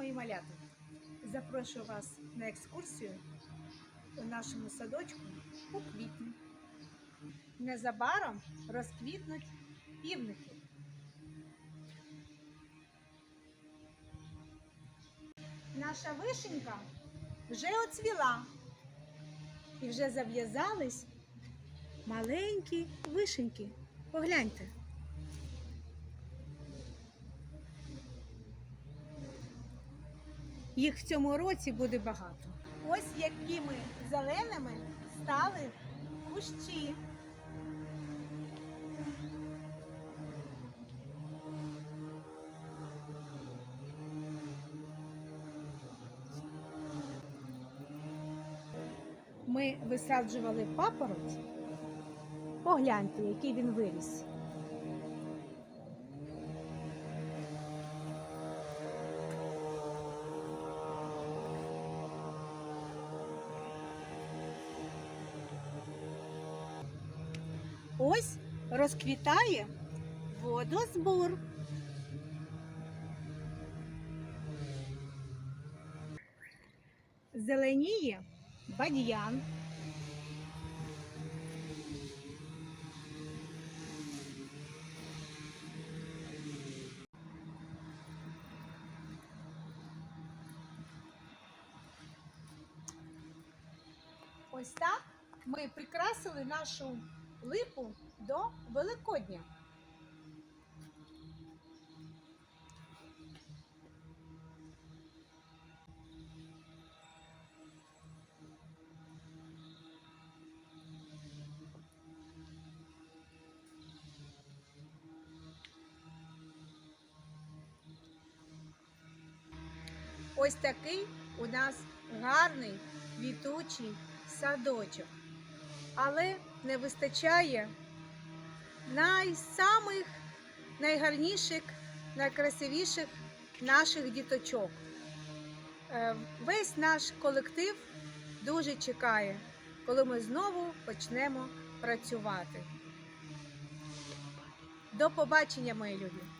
мої малята! Запрошую вас на екскурсію у нашому садочку у квітні. Незабаром розквітнуть півники. Наша вишенька вже оцвіла і вже зав'язались маленькі вишеньки. Погляньте. Їх в цьому році буде багато. Ось якими зеленими стали кущі. Ми висаджували папороть. Погляньте, який він виріс. Ось розквітає водозбор. Зеленіє бадьян. Ось так ми прикрасили нашу липу до Великодня. Ось такий у нас гарний квітучий садочок. Але не вистачає найсамих найгарніших, найкрасивіших наших діточок. Е, Весь наш колектив дуже чекає, коли ми знову почнемо працювати. До побачення, мої любі!